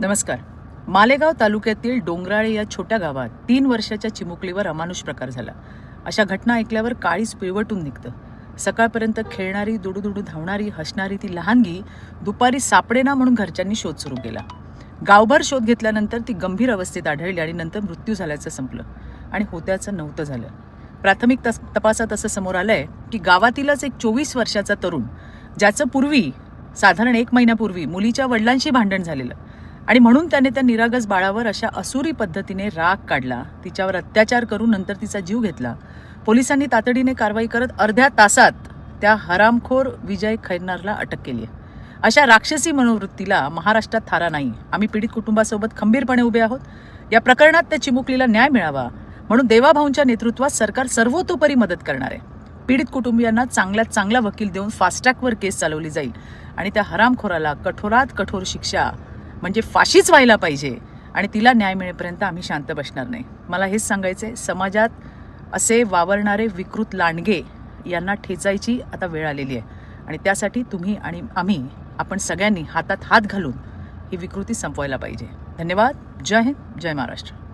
नमस्कार. मालेगाव तालुक्यातील डोंगराळे या छोट्या गावात तीन वर्षाच्या चिमुकलीवर अमानुष प्रकार झाला. अशा घटना ऐकल्यावर काळीच पिळवटून निघतं. सकाळपर्यंत खेळणारी दुडूदुडू धावणारी हसणारी ती लहानगी दुपारी सापडेना म्हणून घरच्यांनी शोध सुरू केला. गावभर शोध घेतल्यानंतर ती गंभीर अवस्थेत आढळली आणि नंतर मृत्यू झाल्याचं संपलं आणि होत्याचं नव्हतं झालं. प्राथमिक तस तपासात असं समोर आलंय की गावातीलच एक चोवीस वर्षाचा तरुण ज्याचं पूर्वी साधारण एक महिन्यापूर्वी मुलीच्या वडिलांशी भांडण झालेलं. आणि म्हणून त्याने त्या निरागस बाळावर अशा असुरी पद्धतीने राग काढला. तिच्यावर अत्याचार करून नंतर तिचा जीव घेतला. पोलिसांनी तातडीने कारवाई करत अर्ध्या तासात त्या हरामखोर विजय खैरनारला अटक केली आहे. अशा राक्षसी मनोवृत्तीला महाराष्ट्रात थारा नाही. आम्ही पीडित कुटुंबासोबत खंबीरपणे उभे आहोत. या प्रकरणात त्या चिमुकलीला न्याय मिळावा. म्हणून देवाभाऊंच्या नेतृत्वात सरकार सर्वतोपरी मदत करणार आहे. पीडित कुटुंबियांना चांगल्यात चांगला वकील देऊन फास्ट्रॅकवर केस चालवली जाईल. आणि त्या हरामखोराला कठोरात कठोर शिक्षा म्हणजे फाशीच व्हायला पाहिजे. आणि तिला न्याय मिळेपर्यंत आम्ही शांत बसणार नाही. मला हेच सांगायचं आहे समाजात असे वावरणारे विकृत लांडगे यांना ठेचायची आता वेळ आलेली आहे. आणि त्यासाठी तुम्ही आणि आम्ही आपण सगळ्यांनी हातात हात घालून ही विकृती संपवायला पाहिजे. धन्यवाद. जय हिंद. जय महाराष्ट्र.